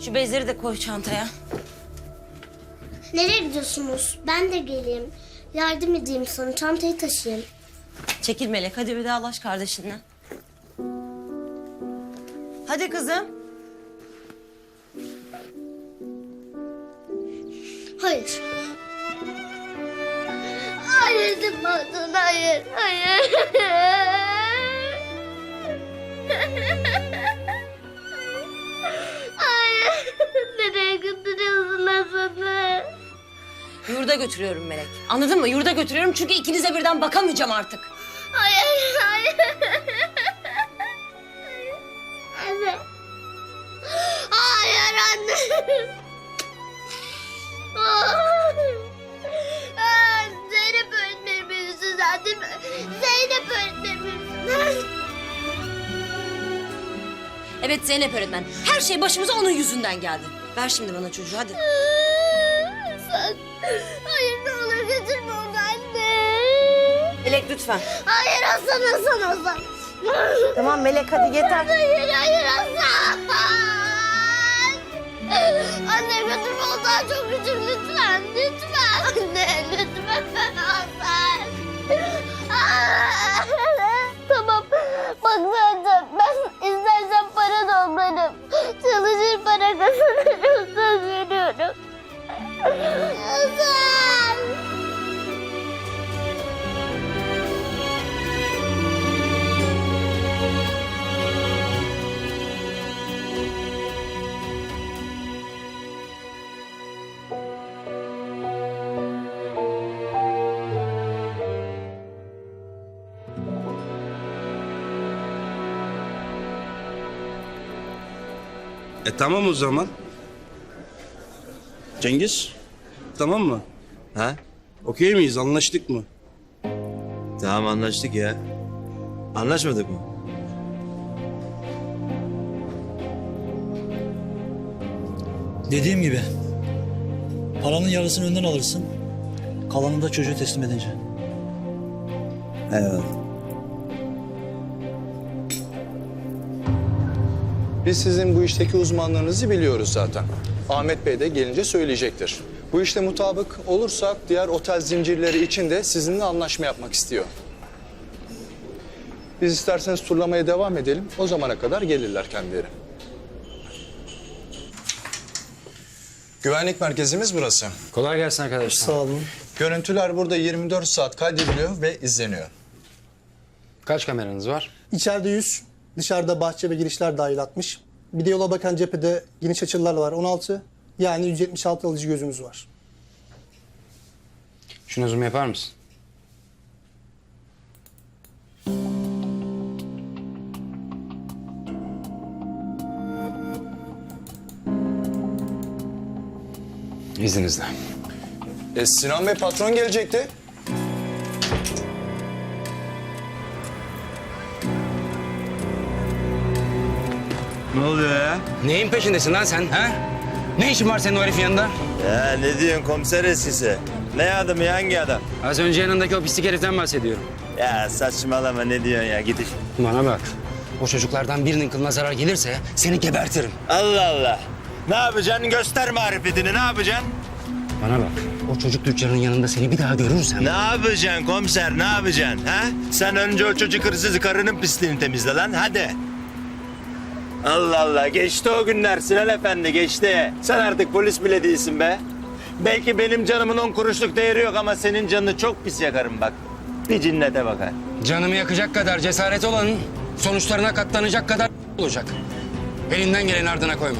Şu bezleri de koy çantaya. Nereye gidiyorsunuz? Ben de geleyim. Yardım edeyim sana. Çantayı taşıyayım. Çekil Melek hadi vedalaş kardeşinle. Hadi kızım. Hayır. Hayır hayır. Hayır. Hayır. Hasan'ı? Yurda götürüyorum Melek. Anladın mı? Yurda götürüyorum çünkü ikinize birden bakamayacağım artık. Hayır, hayır. Anne. Hayır anne. Zeynep öğretmenim yüzünden değil mi? Zeynep öğretmenim yüzünden. Evet Zeynep öğretmen. Her şey başımıza onun yüzünden geldi. Ver şimdi bana çocuğu hadi. Sen, hayır ne olur götürme onu anne. Melek lütfen. Hayır Hasan Hasan Hasan. Tamam Melek hadi yeter. Hayır hayır Hasan. Anne götürme ondan çok küçük lütfen. Lütfen. Anne lütfen tamam o zaman. Cengiz, tamam mı? Ha? Okey miyiz, anlaştık mı? Tamam anlaştık ya. Anlaşmadık mı? Dediğim gibi paranın yarısını önden alırsın. Kalanını da çocuğu teslim edince. Eyvallah. Biz sizin bu işteki uzmanlığınızı biliyoruz zaten. Ahmet Bey de gelince söyleyecektir. Bu işte mutabık olursak diğer otel zincirleri için de sizinle anlaşma yapmak istiyor. Biz isterseniz turlamaya devam edelim. O zamana kadar gelirler kendileri. Güvenlik merkezimiz burası. Kolay gelsin arkadaşlar. Sağ olun. Görüntüler burada 24 saat kaydediliyor ve izleniyor. Kaç kameranız var? İçeride 100, dışarıda bahçe ve girişler dahil 60. Bir de yola bakan cephede geniş açılar var 16. Yani 176 alıcı gözümüz var. Şunu zoom yapar mısın? İzninizle. E, Sinan Bey patron gelecekti. Ne oluyor ya? Neyin peşindesin lan sen ha? Ne işin var senin o herifin yanında? Ya ne diyorsun komiser eskisi? Ne adamı ya, hangi adam? Az önce yanındaki o pislik heriften bahsediyorum. Ya saçmalama ne diyorsun ya git iş. Bana bak. O çocuklardan birinin kılına zarar gelirse seni gebertirim. Allah Allah. Ne yapacaksın? Göster marifetini ne yapacaksın? Bana bak. O çocuk tüccarının yanında seni bir daha görürsem... Ne yapacaksın komiser ne yapacaksın ha? Sen önce o çocuk hırsızı karının pisliğini temizle lan hadi. Allah Allah geçti o günler Sinan Efendi geçti. Sen artık polis bile değilsin be. Belki benim canımın on kuruşluk değeri yok ama senin canını çok pis yakarım bak. Bir cinnete bakar. Canımı yakacak kadar cesaret olanın sonuçlarına katlanacak kadar olacak. Elinden geleni ardına koyma.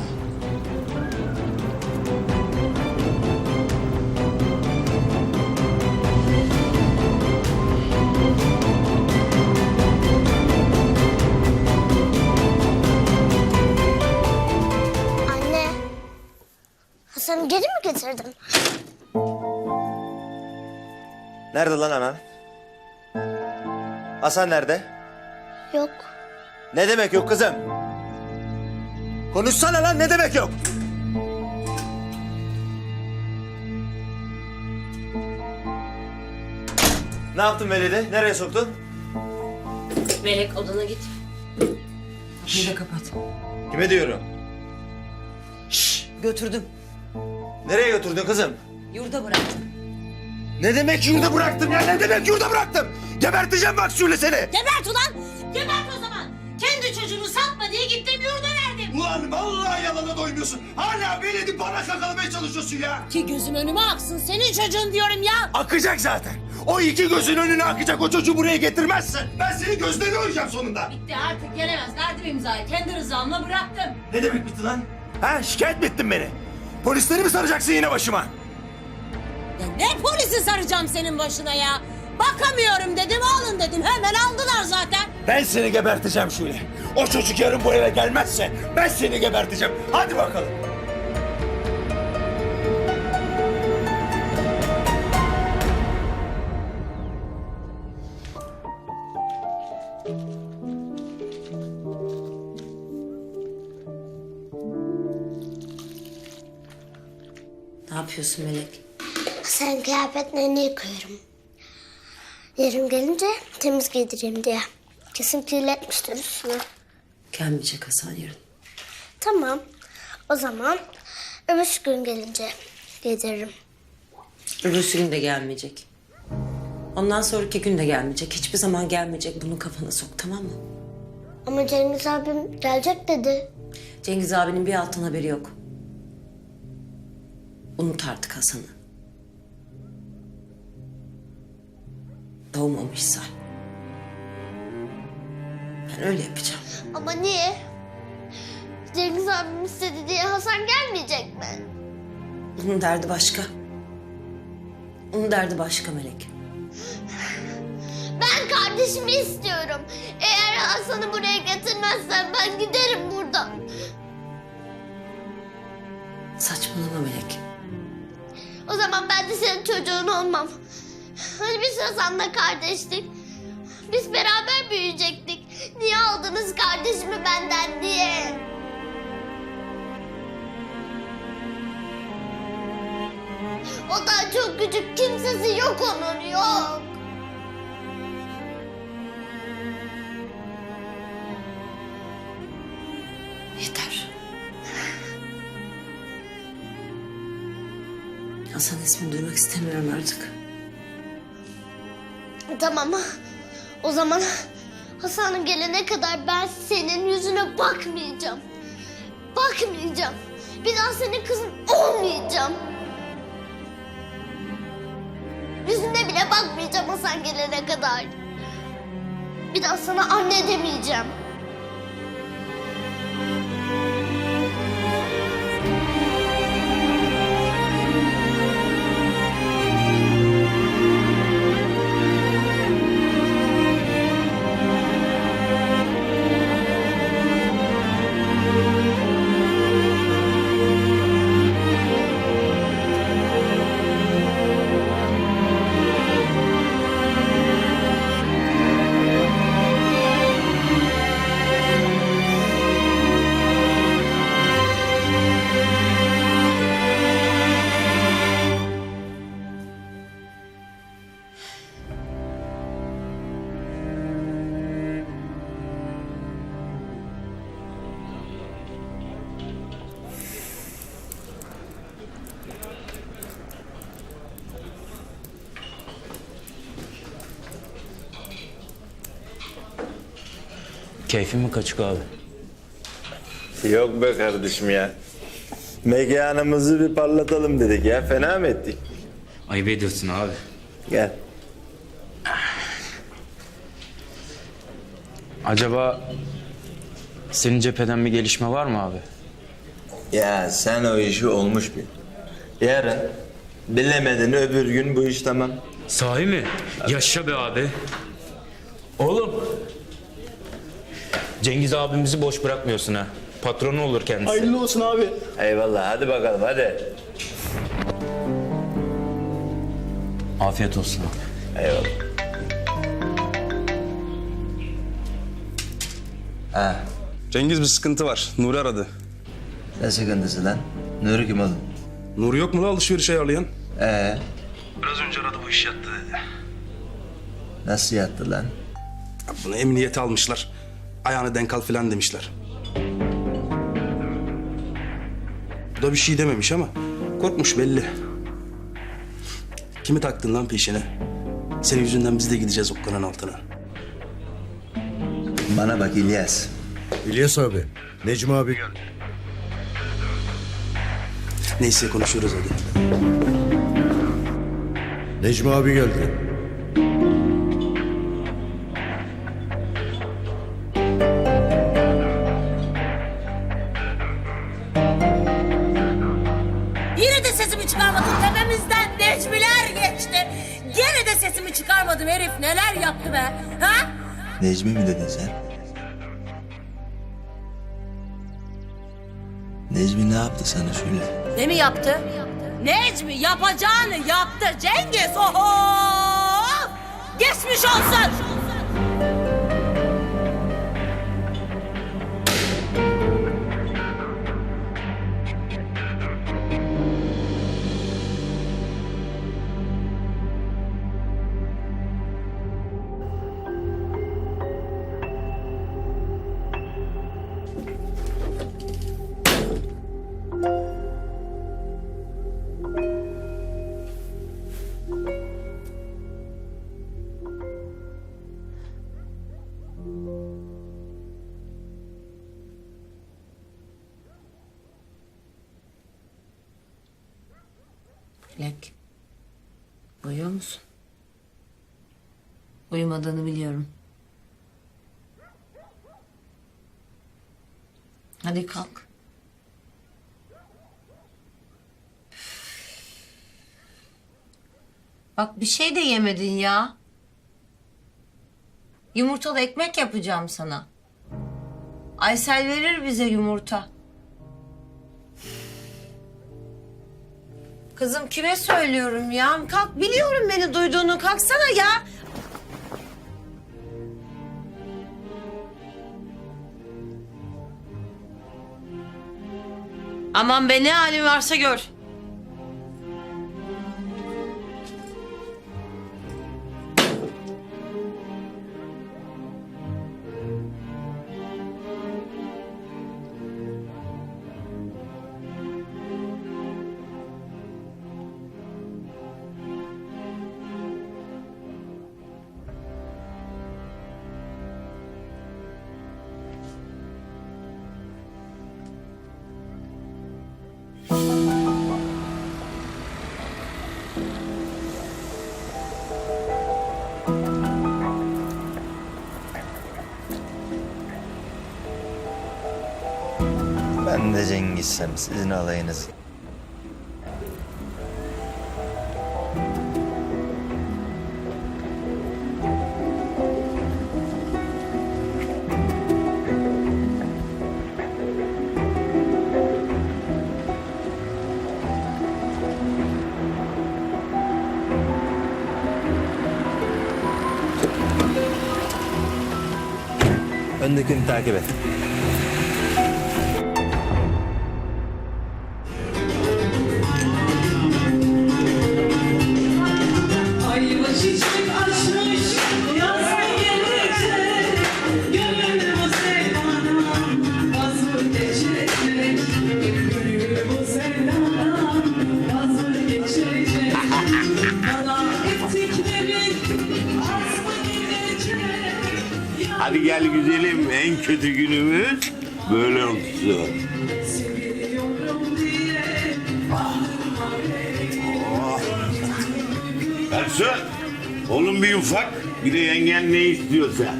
Hasan'ı geri mi getirdin? Nerede lan anan? Hasan nerede? Yok. Ne demek yok kızım? Konuşsana lan ne demek yok? Ne yaptın Velide? Nereye soktun? Melek odana git. Kapıyı da kapat. Kime diyorum? Götürdüm. Nereye götürdün kızım? Yurda bıraktım. Ne demek yurda bıraktım ya? Ne demek yurda bıraktım? Geberteceğim bak şöyle seni. Gebert ulan! Gebert o zaman! Kendi çocuğunu satma diye gittim yurda verdim. Ulan vallahi yalana doymuyorsun. Hala beni bana kakalamaya çalışıyorsun ya. Ki gözüm önüme aksın senin çocuğun diyorum ya. Akacak zaten. O iki gözün önüne akacak. O çocuğu buraya getirmezsen ben seni gözlerine oyacağım sonunda. Bitti artık gelemez. Verdim imzayı. Kendi rızamla bıraktım. Ne demek bitti lan? Ha şikayet mi ettin beni? Polisleri mi saracaksın yine başıma? Ya ne polisi saracağım senin başına ya? Bakamıyorum dedim alın dedim. Hemen aldılar zaten. Ben seni geberteceğim Şule. O çocuk yarın bu eve gelmezse ben seni geberteceğim. Hadi bakalım. Yapıyorsun Melek? Sen kıyafetlerini yıkıyorum. Yarın gelince temiz giydireyim diye. Kesin kirletmiştir üstünü. Gelmeyecek Hasan yarın. Tamam. O zaman öbür gün gelince giydiririm. Öbürsü gün de gelmeyecek. Ondan sonraki gün de gelmeyecek. Hiçbir zaman gelmeyecek. Bunu kafana sok tamam mı? Ama Cengiz abim gelecek dedi. Cengiz abinin bir altın haberi yok. Unut artık Hasan'ı. Doğmamış say. Ben öyle yapacağım. Ama niye? Cengiz abim istedi diye Hasan gelmeyecek mi? Onun derdi başka. Onun derdi başka Melek. Ben kardeşimi istiyorum. Eğer Hasan'ı buraya getirmezsen zaman ben de senin çocuğun olmam. Hani biz Hasan'la kardeştik. Biz beraber büyüyecektik. Niye aldınız kardeşimi benden diye? O da çok küçük, kimsesi yok onun, yok. Hasan ismini duymak istemiyorum artık. Tamam. O zaman Hasan gelene kadar ben senin yüzüne bakmayacağım. Bakmayacağım. Bir daha senin kızın olmayacağım. Yüzüne bile bakmayacağım Hasan gelene kadar. Bir daha sana anne demeyeceğim. Keyfin mi kaçık abi? Yok be kardeşim ya. Mekanımızı bir parlatalım dedik ya. Fena mı ettik? Ayıp ediyorsun abi. Gel. Acaba senin cepheden bir gelişme var mı abi? Ya sen o işi olmuş bil. Yarın bilemedin öbür gün bu iş tamam. Sahi mi? Yaşa be abi. Oğlum. Cengiz abimizi boş bırakmıyorsun ha. Patronu olur kendisi. Hayırlı olsun abi. Eyvallah hadi bakalım hadi. Afiyet olsun. Eyvallah. Ha, Cengiz bir sıkıntı var. Nuri aradı. ne sıkıntısı lan? Nuri kim oğlum? Nuri yok mu lan alışveriş ayarlayan? Ee, Biraz önce aradı bu iş yattı dedi. nasıl yattı lan? Bunu emniyete almışlar. Ayağını denk al filan demişler. Bu da bir şey dememiş ama korkmuş belli. Kimi taktın lan peşine? Senin yüzünden biz de gideceğiz okkanın altına. Bana bak İlyas. İlyas abi. Necmi abi Neyse konuşuruz hadi. Necmi abi geldi. Gene de sesimi çıkarmadım herif neler yaptı be. Ha? Necmi mi dedin sen? Necmi ne yaptı sana söyle. Ne mi yaptı? Necmi yapacağını yaptı Cengiz. Oho! Geçmiş olsun. Uyuyor musun? Uyumadığını biliyorum. Hadi kalk. Bak bir şey de yemedin ya. Yumurtalı ekmek yapacağım sana. Aysel verir bize yumurta. Kızım kime söylüyorum ya? Kalk biliyorum beni duyduğunu. Kalksana ya. Aman be ne halin varsa gör. Cengiz'sem sizin alayınız. Öndekini takip et. Hadi gel güzelim en kötü günümüz böyle olsun. Seviyorum diye Garson oğlum bir ufak bir de yengen ne istiyorsa.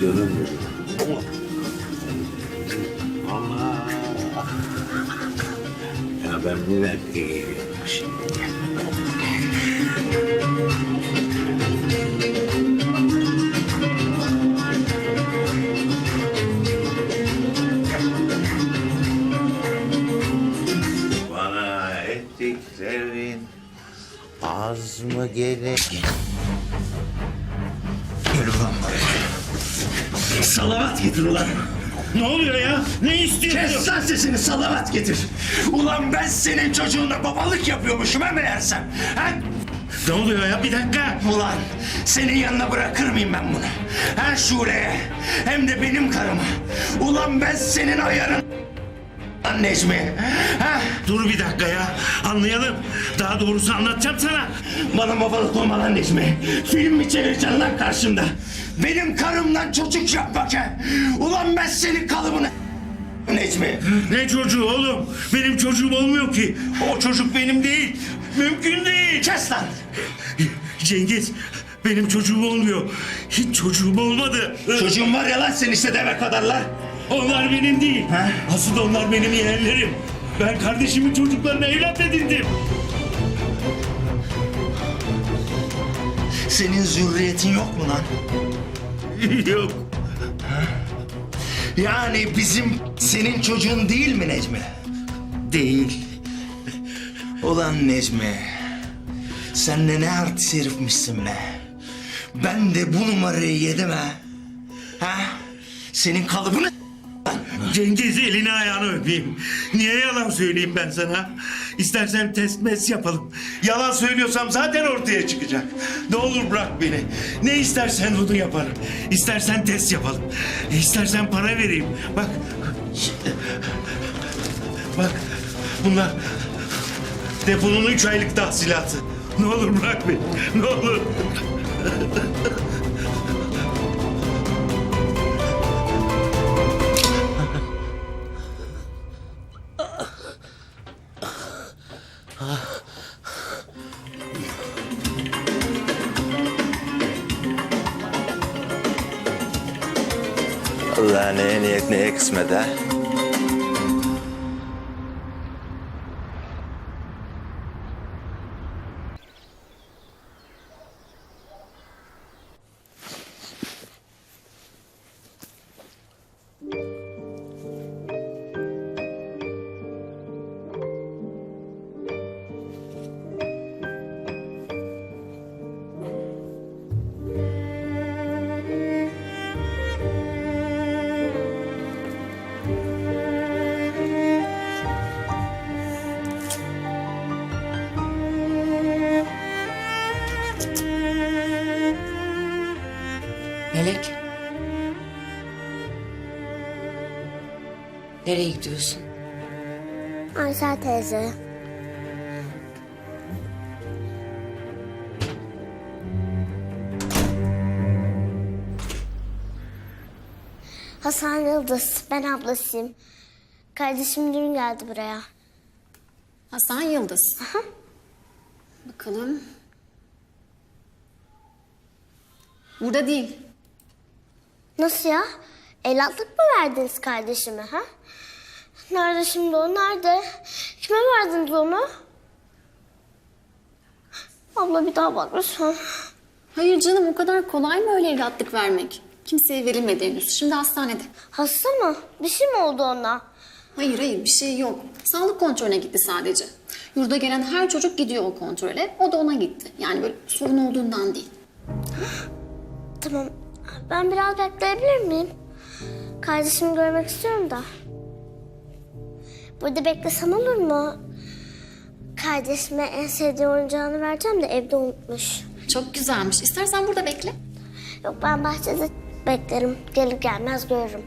Canım benim. Allah. Ya ben bu geliyorum şimdi. Az mı gerek? Gel ulan buraya. Salavat getir ulan. Ne oluyor ya? Ne istiyorsun? Kes lan sesini salavat getir. Ulan ben senin çocuğuna babalık yapıyormuşum ha meğersem. Ha? Ne oluyor ya? Bir dakika. Ulan senin yanına bırakır mıyım ben bunu? Her Şule'ye hem de benim karıma. Ulan ben senin ayarın ulan Necmi? Ha? Dur bir dakika ya. Anlayalım. Daha doğrusu anlatacağım sana. Bana babalık olma lan Necmi. Film mi çevireceksin lan karşımda? Benim karımdan çocuk yapmak ha? Ulan ben senin kalıbını Necmi. Ne çocuğu oğlum? Benim çocuğum olmuyor ki. O çocuk benim değil. Mümkün değil. Kes lan. Cengiz benim çocuğum olmuyor. Hiç çocuğum olmadı. Çocuğum var ya lan sen işte deve kadarlar. Onlar benim değil. Asıl onlar benim yeğenlerim. Ben kardeşimin çocuklarına evlat edindim. Senin zürriyetin yok mu lan? Yok. Yani bizim senin çocuğun değil mi Necmi? Değil. Ulan Necmi. Sen de ne artist herifmişsin be. Ben de bu numarayı yedim ha. Ha? Senin kalıbını Cengiz elini ayağını öpeyim. Niye yalan söyleyeyim ben sana? İstersen test mes yapalım. Yalan söylüyorsam zaten ortaya çıkacak. Ne olur bırak beni. Ne istersen onu yaparım. İstersen test yapalım. İstersen para vereyim. Bak. Bak. Bunlar deponun üç aylık tahsilatı. Ne olur bırak beni. Ne olur. Allah neye niyet neye kısmet? Melek. Nereye gidiyorsun? Aysel teyze. Hasan Yıldız, ben ablasıyım. Kardeşim dün geldi buraya. Hasan Yıldız. Bakalım. Burada değil. Nasıl ya? Evlatlık mı verdiniz kardeşime ha? Nerede şimdi o? Nerede? Kime verdiniz onu? Abla bir daha bak lütfen. Hayır canım o kadar kolay mı öyle evlatlık vermek? Kimseye verilmedi henüz. Şimdi hastanede. Hasta mı? Bir şey mi oldu ona? Hayır hayır bir şey yok. Sağlık kontrolüne gitti sadece. Yurda gelen her çocuk gidiyor o kontrole. O da ona gitti. Yani böyle sorun olduğundan değil. Tamam. Ben biraz bekleyebilir miyim? Kardeşimi görmek istiyorum da. Burada beklesem olur mu? Kardeşime en sevdiği oyuncağını vereceğim de evde unutmuş. Çok güzelmiş. İstersen burada bekle. Yok ben bahçede beklerim. Gelir gelmez görürüm.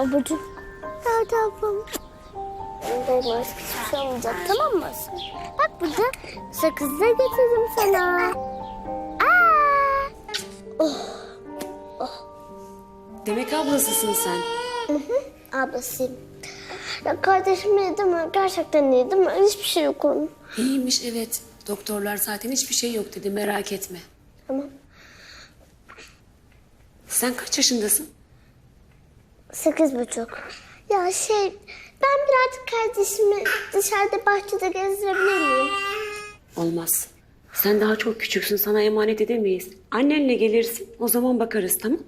Ablacığım. Nerede ablam? Artık hiçbir şey olmayacak tamam mı? Bak burada sakız da getirdim sana. Aa! Demek ablasısın sen. Hı hı, ablasıyım. Ya kardeşim iyi değil mi? Gerçekten iyi değil mi? Hiçbir şey yok onun. İyiymiş evet. Doktorlar zaten hiçbir şey yok dedi merak etme. Tamam. Sen kaç yaşındasın? Sekiz buçuk. Ya şey ben birazcık kardeşimi dışarıda bahçede gezdirebilir miyim? Olmaz. Sen daha çok küçüksün sana emanet edemeyiz. Annenle gelirsin o zaman bakarız tamam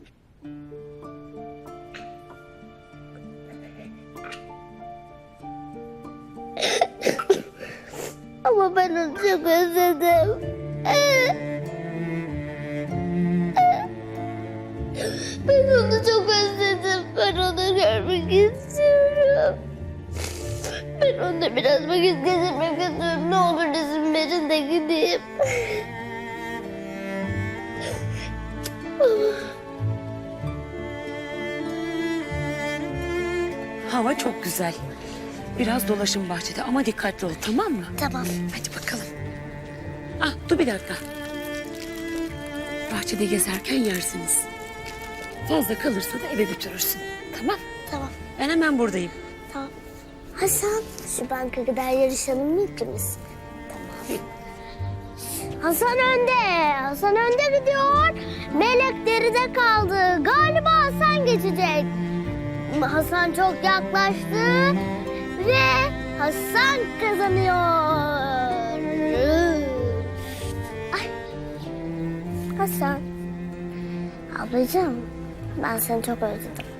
vakit geçirmek istiyorum. Ne olur izin verin de gideyim. Hava çok güzel. Biraz dolaşın bahçede ama dikkatli ol tamam mı? Tamam. Hadi bakalım. Ah dur bir dakika. Bahçede gezerken yersiniz. Fazla kalırsa da eve götürürsün. Tamam. Tamam. Ben hemen buradayım. Tamam. Hasan, şu banka kadar yarışalım mı ikimiz? Tamam. Hasan önde. Hasan önde gidiyor. Melek geride kaldı. Galiba Hasan geçecek. Hasan çok yaklaştı. Ve Hasan kazanıyor. Ay. Hasan. Ablacığım, ben seni çok özledim.